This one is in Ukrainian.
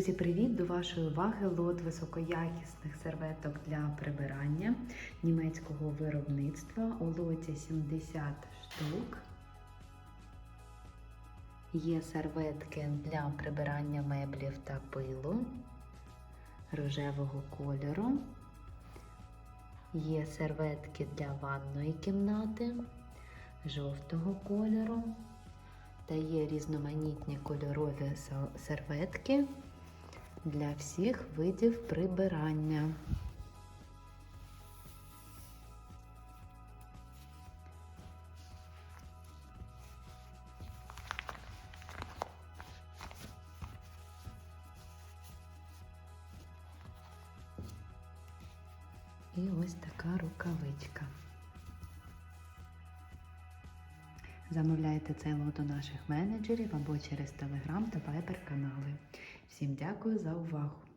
Друзі, привіт! До вашої уваги лот високоякісних серветок для прибирання німецького виробництва. У лоті 70 штук. Є серветки для прибирання меблів та пилу рожевого кольору. Є серветки для ванної кімнати жовтого кольору. Та є різноманітні кольорові серветки для всіх видів прибирання. І ось така рукавичка. Замовляйте це до наших менеджерів або через Telegram та Viber канали. Всім дякую за увагу!